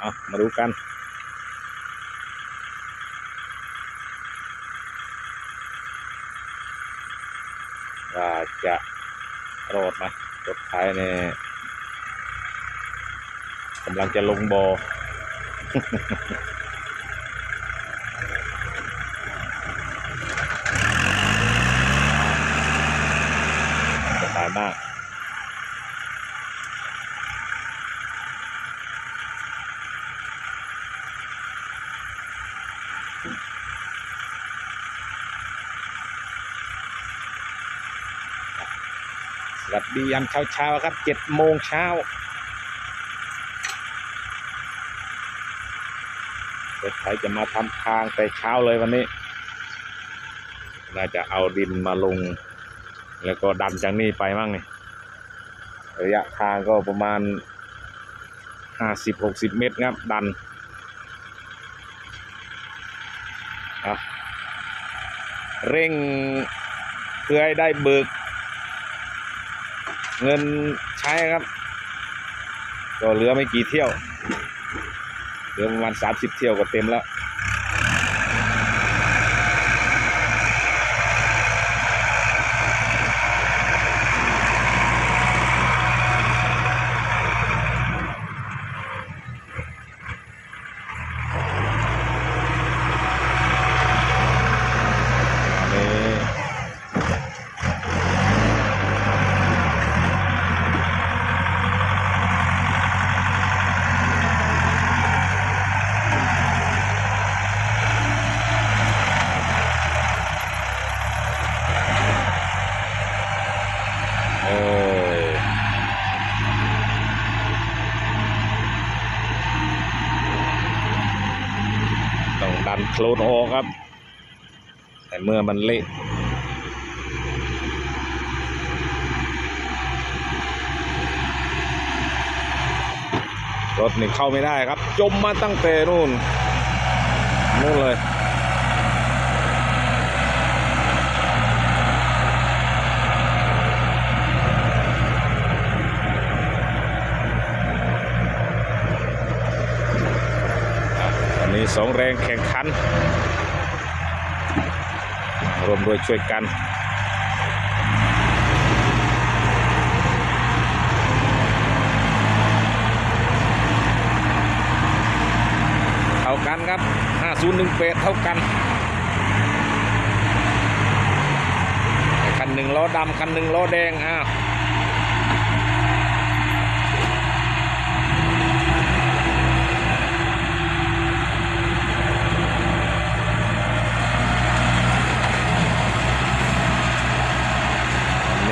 เอามาดูกัน ว่าจะรอดไหมรถไถเนี่ยกำลังจะลงบ่อสบายมาก วัสดียามเช้าเช้าๆครับเจ็ดโมงเช้าเรถไถจะมาทำทางแต่เช้าเลยวันนี้ น่าจะเอาดินมาลง แล้วก็ดันจากนี่ไปมั่งนี่ระยะทางก็ประมาณห้าสิบหกสิบเมตรครับ ดันเร่งเพื่อให้ได้เบิก เงินใช้ครับ ก็เหลือไม่กี่เที่ยวเหลือประมาณสามสิบเที่ยวก็เต็มแล้ว โคลนออกครับ แต่เมื่อมันเละรถนี่เข้าไม่ได้ครับ จมมาตั้งแต่นู่นนู่นเลย สองแรงแข่งขันรวมด้วยช่วยกันเท่ากันครับ 5018เท่ากันคันหนึ่งล้อดำคันหนึ่งล้อแดงอ้าว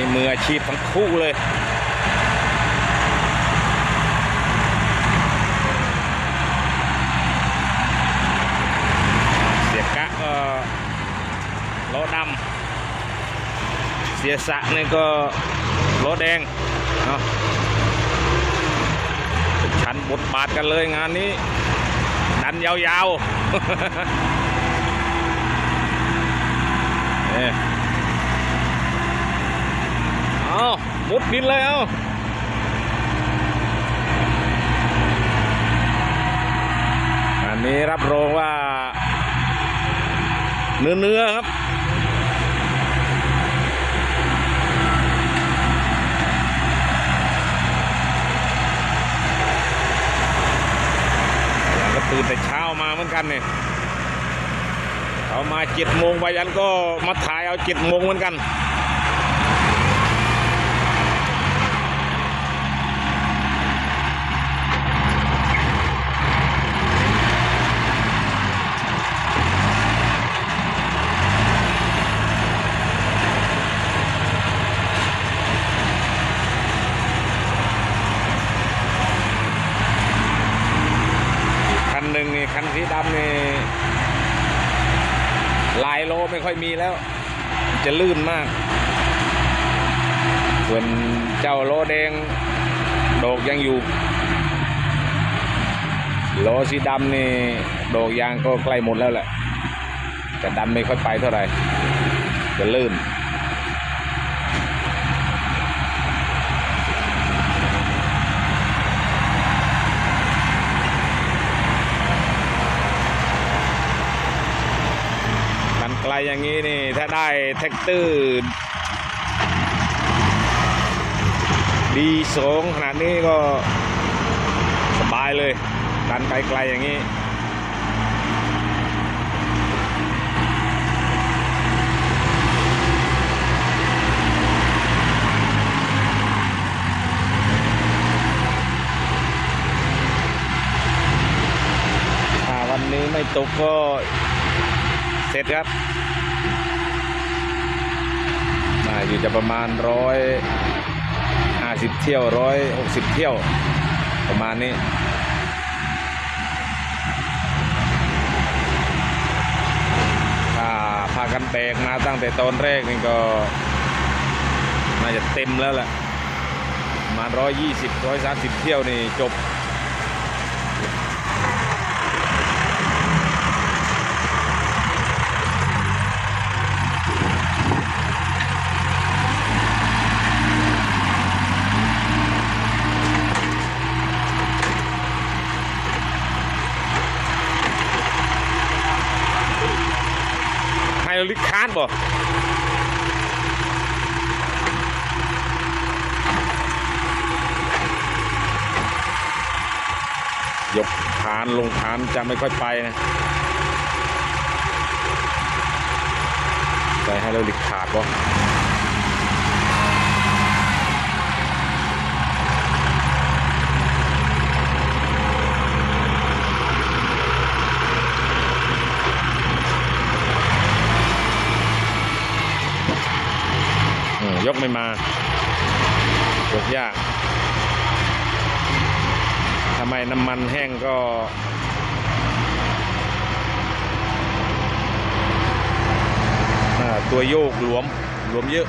นี่มืออาชีพทั้งคู่เลยเสียกะก็ล้อดำเสียสะนี่ก็ล้อแดงเอาเป็นชั้นบทบาทกันเลยงานนี้ ดันยาวๆเนี่ย เอามุดดินเลยเอาอันนี้รับรองว่า เนื้อเนื้อครับก็ตื่นแต่เช้ามาเหมือนกันเนี่ยเอามาเจ็ดโมงไปยันก็มาถ่ายเอาเจ็ดโมงเหมือนกัน คันหนึ่งนี่คันสีดำนี่ลายโลไม่ค่อยมีแล้ว จะลื่นมาก ส่วนเจ้าโลแดงโดกยังอยู่ โลสีดำนี่โดกยางก็ใกล้หมดแล้วแหละแต่ดันไม่ค่อยไปเท่าไหร่จะลื่น ลๆ อย่างนี้นี่ ถ้าได้แท็กเตอร์ดีสองขนาดนี้ก็สบายเลยดันไปไกลอย่างนี้วันนี้ไม่ตกก็ เสร็จครับน่าอยู่จะประมาณร้อยห้าสิบเที่ยวร้อยหกสิบเที่ยว ประมาณนี้ถ้าพากันแบกมาตั้งแต่ตอนแรกนี่ก็ น่าจะเต็มแล้วแหละมาร้อยยี่สิบร้อยสามสิบเที่ยวนี่จบ แล้วลิกคานบ่ยกฐานลงฐานจะไม่ค่อยไปนะใส่ให้เรลิกขาดบ่ ไม่มาตกยากทำไมน้ำมันแห้งก็ตัวโยกหลวมหลวมเยอะ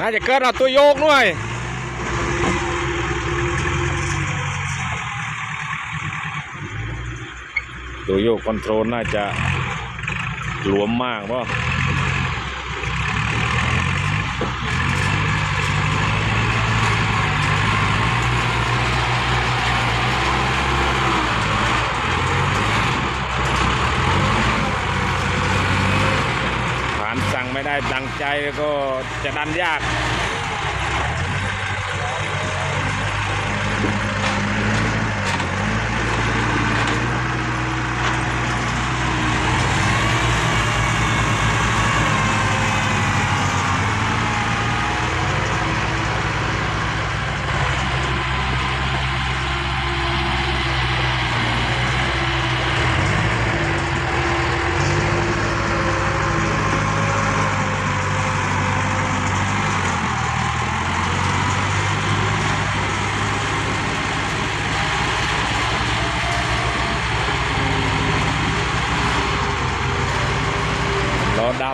น่าจะเกิดเอาตัวโยกด้วยตัวโยกคอนโทรลน่าจะหลวมมากป่ะฐานสั่งไม่ได้ดังใจแล้วก็จะดันยาก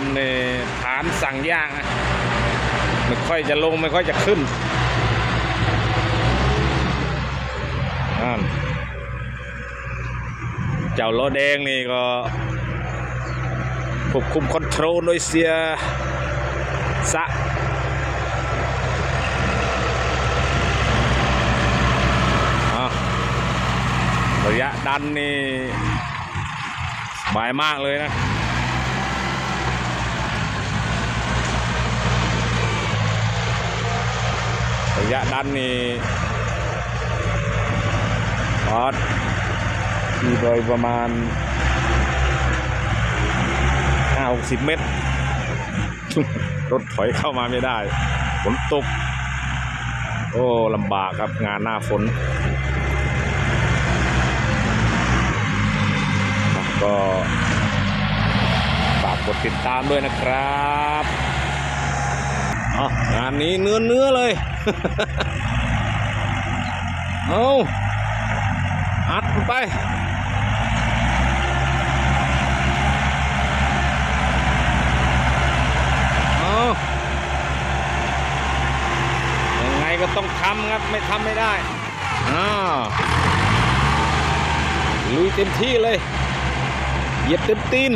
ำเนี่ยฐานสั่งยากนะไม่ค่อยจะลงไม่ค่อยจะขึ้นนั่นเจ้าล้อแดงนี่ก็ควบคุมคอนโทรลโดยเสียสะอะระยะดันนี่สบายมากเลยนะ ระยะดันนี่ออดมีโดยประมาณห้าหกสิบเมตร รถถอยเข้ามาไม่ได้ฝนตก โอ้ลำบากครับงานหน้าฝน ก็ฝากกดติดตามด้วยนะครับ งานนี้เนื้อเนื้อเลย เอาอัดไปเอายังไงก็ต้องทำครับ ไม่ทำไม่ได้อ้าลุยเต็มที่เลย เหยียบเต็มตีน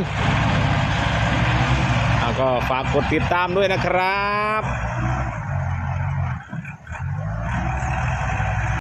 ก็ฝากกดติดตามด้วยนะครับ